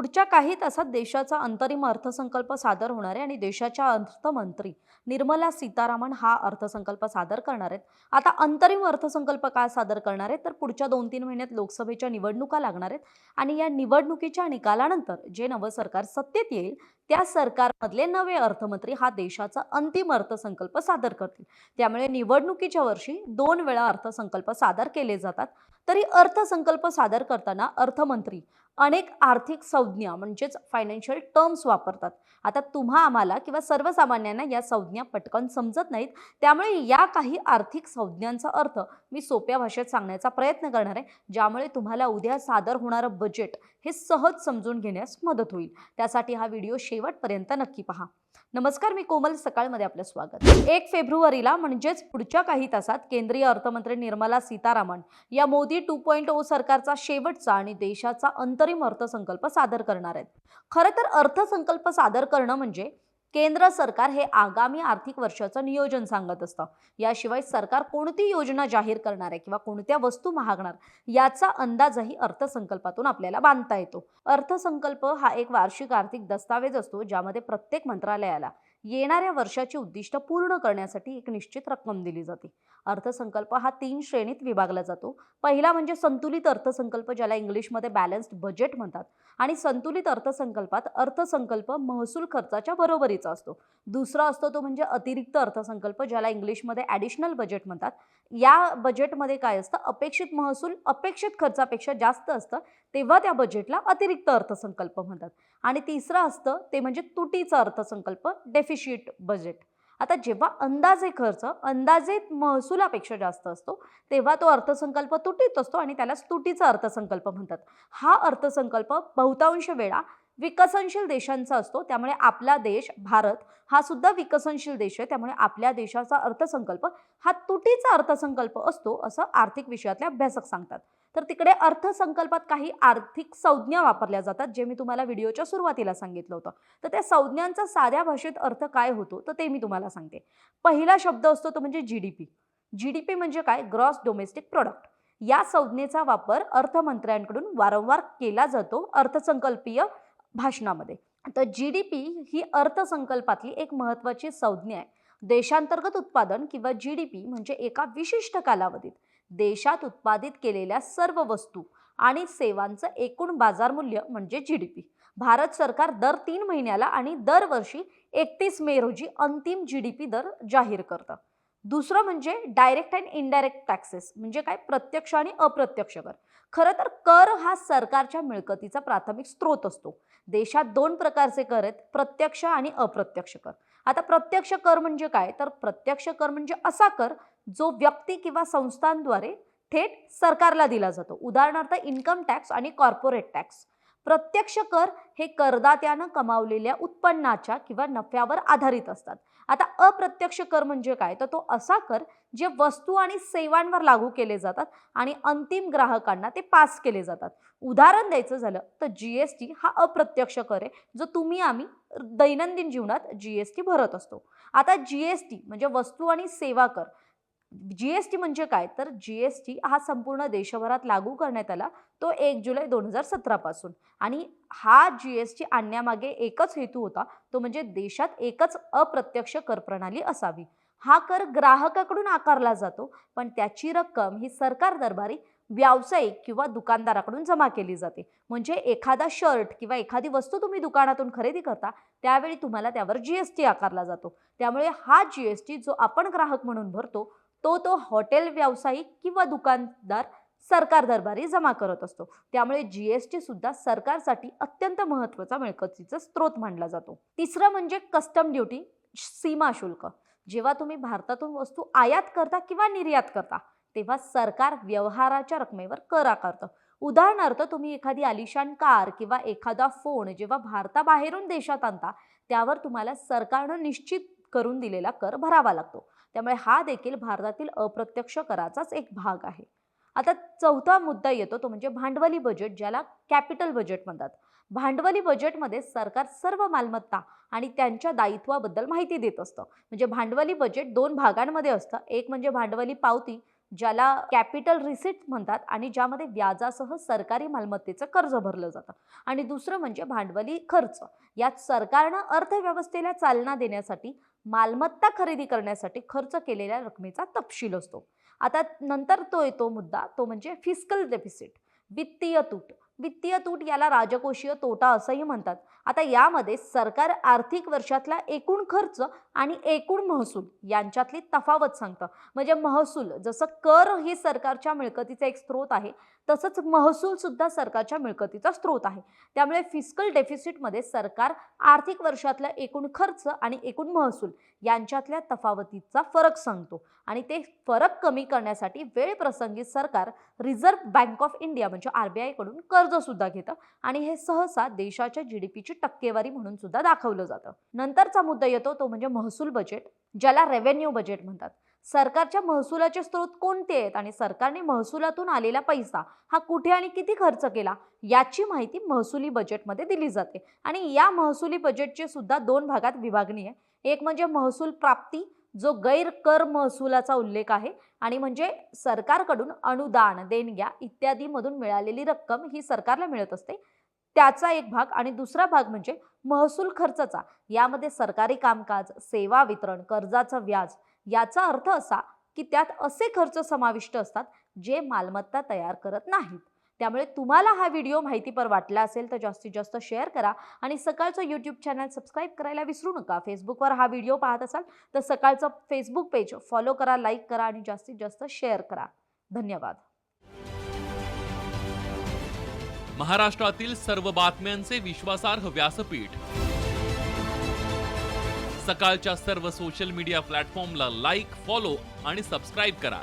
पुढच्या काही तासात देशाचा अंतरिम अर्थसंकल्प सादर होणार आहे आणि देशाच्या अर्थमंत्री निर्मला सीतारामन हा अर्थसंकल्प सादर करणार आहेत. आता अंतरिम अर्थसंकल्प काय सादर करणार आहेत? तर पुढच्या दोन तीन महिन्यात लोकसभेच्या निवडणुका लागणार आहेत. आणि या निवडणुकीच्या निकालानंतर जे नवं सरकार सत्तेत येईल त्या सरकारमधले नवे अर्थमंत्री हा देशाचा अंतिम अर्थसंकल्प सादर करतील. त्यामुळे निवडणुकीच्या वर्षी दोन वेळा अर्थसंकल्प सादर केले जातात. तरी अर्थसंकल्प सादर करताना अर्थमंत्री अनेक आर्थिक संज्ञा म्हणजेच फायनान्शियल टर्म्स वापरतात. आता तुम्हा आम्हाला किंवा सर्वसामान्यांना या संज्ञा पटकन समजत नाहीत त्यामुळे या काही आर्थिक संज्ञांचा अर्थ मी सोप्या भाषेत सांगण्याचा प्रयत्न करणार आहे ज्यामुळे तुम्हाला उद्या सादर होणारं बजेट हे सहज समजून घेण्यास मदत होईल. त्यासाठी हा व्हिडिओ शेवटपर्यंत नक्की पहा. नमस्कार मी कोमल सकाळमध्ये आपलं स्वागत. एक फेब्रुवारीला म्हणजेच पुढच्या काही तासात केंद्रीय अर्थमंत्री निर्मला सीतारामन या मोदी टू पॉईंट ओ सरकारचा शेवटचा आणि देशाचा अंतरिम अर्थसंकल्प सादर करणार आहेत. खरं तर अर्थसंकल्प सादर करणं म्हणजे केंद्र सरकार हे आगामी आर्थिक वर्षाचं नियोजन सांगत असतं. याशिवाय सरकार कोणती योजना जाहीर करणार आहे किंवा कोणत्या वस्तू महागणार याचा अंदाजही अर्थसंकल्पातून आपल्याला बांधता येतो. अर्थसंकल्प हा एक वार्षिक आर्थिक दस्तावेज असतो ज्यामध्ये प्रत्येक मंत्रालयाला येणाऱ्या वर्षाची उद्दिष्ट पूर्ण करण्यासाठी एक निश्चित रक्कम दिली जाते. अर्थसंकल्प हा तीन श्रेणीत विभागला जातो. पहिला म्हणजे संतुलित अर्थसंकल्प ज्याला इंग्लिशमध्ये बॅलन्स्ड बजेट म्हणतात आणि संतुलित अर्थसंकल्पात अर्थसंकल्प महसूल खर्चाच्या बरोबरीचा असतो. दुसरा असतो तो म्हणजे अतिरिक्त अर्थसंकल्प ज्याला इंग्लिशमध्ये ॲडिशनल बजेट म्हणतात. या बजेटमध्ये काय असतं? अपेक्षित महसूल अपेक्षित खर्चापेक्षा जास्त असतं तेव्हा त्या बजेटला अतिरिक्त अर्थसंकल्प म्हणतात. आणि तिसरं असतं ते म्हणजे तुटीचा अर्थसंकल्प डेफिशिट बजेट आता जेव्हा अंदाजे खर्च अंदाजेत महसुलापेक्षा जास्त असतो तेव्हा तो अर्थसंकल्प तुटीत असतो आणि त्यालाच तुटीचा अर्थसंकल्प म्हणतात. हा अर्थसंकल्प बहुतांश वेळा विकसनशील देशांचा असतो त्यामुळे आपला देश भारत हा सुद्धा विकसनशील देश आहे त्यामुळे आपल्या देशाचा अर्थसंकल्प हा तुटीचा अर्थसंकल्प असतो असं आर्थिक विषयातले अभ्यासक सांगतात. तर तिकडे अर्थसंकल्पात काही आर्थिक संज्ञा वापरल्या जातात जे मी तुम्हाला व्हिडिओच्या सुरुवातीला सांगितलं होतं. तर त्या संज्ञांचा साध्या भाषेत अर्थ काय होतो तर ते मी तुम्हाला सांगते. पहिला शब्द असतो तो म्हणजे G D P. G D P म्हणजे काय? Gross domestic product. या संज्ञेचा वापर अर्थमंत्र्यांकडून वारंवार केला जातो अर्थसंकल्पीय भाषणामध्ये. तर जी डी पी ही अर्थसंकल्पातली एक महत्त्वाची संज्ञा आहे. देशांतर्गत उत्पादन किंवा जी डी पी म्हणजे एका विशिष्ट कालावधीत. देशात उत्पादित केलेल्या सर्व वस्तू आणि सेवांचं एकूण बाजारमूल्य म्हणजे जी डी पी भारत सरकार दर तीन महिन्याला आणि दरवर्षी एकतीस मे रोजी अंतिम जी डी पी दर जाहीर करतं. दुसरं म्हणजे डायरेक्ट अँड इनडायरेक्ट टॅक्सेस म्हणजे काय? प्रत्यक्ष आणि अप्रत्यक्ष कर. खरं तर कर हा सरकारच्या मिळकतीचा प्राथमिक स्रोत असतो. देशात दोन प्रकारचे कर आहेत प्रत्यक्ष आणि अप्रत्यक्ष कर. आता प्रत्यक्ष कर म्हणजे काय? तर प्रत्यक्ष कर म्हणजे असा कर जो व्यक्ती किंवा संस्थांद्वारे थेट सरकारला दिला जातो. उदाहरणार्थ इन्कम टॅक्स आणि कॉर्पोरेट टॅक्स प्रत्यक्ष कर हे करदात्यानं कमावलेल्या उत्पन्नाच्या किंवा नफ्यावर आधारित असतात. आता अप्रत्यक्ष कर म्हणजे काय? तर तो असा कर जे वस्तू आणि सेवांवर लागू केले जातात आणि अंतिम ग्राहकांना ते पास केले जातात. उदाहरण द्यायचं झालं तर जी एस टी हा अप्रत्यक्ष कर आहे जो तुम्ही आम्ही दैनंदिन जीवनात जी एस टी भरत असतो. आता जी एस टी म्हणजे वस्तू आणि सेवा कर. जी एस टी म्हणजे काय? तर जी एस टी हा संपूर्ण देशभरात लागू करण्यात आला तो एक जुलै दोन हजार सतरापासून आणि हा जी एस टी आणण्यामागे एकच हेतू होता तो म्हणजे देशात एकच अप्रत्यक्ष कर प्रणाली असावी. हा कर ग्राहकाकडून आकारला जातो पण त्याची रक्कम ही सरकार दरबारी व्यावसायिक किंवा दुकानदाराकडून जमा केली जाते. म्हणजे एखादा शर्ट किंवा एखादी वस्तू तुम्ही दुकानातून खरेदी करता त्यावेळी तुम्हाला त्यावर जी एस टी आकारला जातो. त्यामुळे हा जी एस टी जो आपण ग्राहक म्हणून भरतो तो तो हॉटेल व्यावसायिक किंवा दुकानदार सरकार दरबारी जमा करत असतो. त्यामुळे जी एस टी सुद्धा सरकारसाठी अत्यंत महत्त्वाचा मिळकतीचा स्रोत मानला जातो. तिसरं म्हणजे कस्टम ड्युटी सीमा शुल्क. जेव्हा तुम्ही भारतातून वस्तू आयात करता किंवा निर्यात करता तेव्हा सरकार व्यवहाराच्या रकमेवर कर आकारतं. उदाहरणार्थ तुम्ही एखादी आलिशान कार किंवा एखादा फोन जेव्हा भारताबाहेरून देशात आणता त्यावर तुम्हाला सरकारनं निश्चित करून दिलेला कर भरावा लागतो. त्यामुळे हा देखील भारतातील अप्रत्यक्ष कराचाच एक भाग आहे. आता चौथा मुद्दा येतो तो म्हणजे भांडवली बजेट ज्याला कॅपिटल बजेट म्हणतात. भांडवली बजेटमध्ये सरकार सर्व मालमत्ता आणि त्यांच्या दायित्वाबद्दल माहिती देत असतं. म्हणजे भांडवली बजेट दोन भागांमध्ये असतं. एक म्हणजे भांडवली पावती ज्याला कॅपिटल रिसिट म्हणतात आणि ज्यामध्ये व्याजासह सरकारी मालमत्तेचं कर्ज भरलं जातं. आणि दुसरं म्हणजे भांडवली खर्च. यात सरकारनं अर्थव्यवस्थेला चालना देण्यासाठी मालमत्ता खरेदी करण्यासाठी खर्च केलेल्या रकमेचा तपशील असतो. आता नंतर तो येतो मुद्दा तो म्हणजे फिस्कल डेफिसिट वित्तीय तूट. वित्तीय तूट याला राजकोषीय तोटा असंही म्हणतात. आता यामध्ये सरकार आर्थिक वर्षातला एकूण खर्च आणि एकूण महसूल यांच्यातली तफावत सांगतं. म्हणजे महसूल जसं कर ही सरकारच्या मिळकतीचा एक स्रोत आहे तसंच महसूल सुद्धा सरकारच्या मिळकतीचा स्रोत आहे. त्यामुळे फिस्कल डेफिसिटमध्ये सरकार आर्थिक वर्षातला एकूण खर्च आणि एकूण महसूल यांच्यातल्या तफावतीचा फरक सांगतो. आणि ते फरक कमी करण्यासाठी वेळ प्रसंगी सरकार रिझर्व्ह बँक ऑफ इंडिया म्हणजे आर बी आयकडून कर्जसुद्धा घेतं आणि हे सहसा देशाच्या जी डी पीची टक्केवारी म्हणून सुद्धा दाखवलं जातं. नंतरचा मुद्दा येतो तो म्हणजे महसूल बजेट ज्याला रेव्हेन्यू बजेट म्हणतात. सरकारच्या महसुलाचे स्रोत कोणते आहेत आणि सरकारने महसुलातून आलेला पैसा हा कुठे आणि किती खर्च केला याची माहिती महसुली बजेटमध्ये दिली जाते. आणि या महसुली बजेटची सुद्धा दोन भागात विभागणी आहे. एक म्हणजे महसूल प्राप्ती जो गैर कर महसुलाचा उल्लेख आहे आणि म्हणजे सरकारकडून अनुदान देणग्या इत्यादीमधून मिळालेली रक्कम ही सरकारला मिळत असते. त्याचा एक भाग आणि दुसरा भाग म्हणजे महसूल खर्चाचा. यामध्ये सरकारी कामकाज सेवा वितरण कर्जाचं व्याज याचा अर्थ असा की त्यात असे खर्च समाविष्ट असतात जे मालमत्ता तयार करत नाहीत. त्यामुळे तुम्हाला हा व्हिडिओ माहितीपर वाटला असेल तर जास्तीत जास्त शेअर करा आणि सकाळचं यूट्यूब चॅनल सबस्क्राईब करायला विसरू नका. फेसबुकवर हा व्हिडिओ पाहत असाल तर सकाळचं फेसबुक पेज फॉलो करा लाईक करा आणि जास्तीत जास्त शेअर करा. धन्यवाद. महाराष्ट्रातील सर्व बातम्यांचे विश्वासार्ह व्यासपीठ. सकाळच्या सर्व सोशल मीडिया प्लॅटफॉर्मला लाईक फॉलो आणि सबस्क्राईब करा.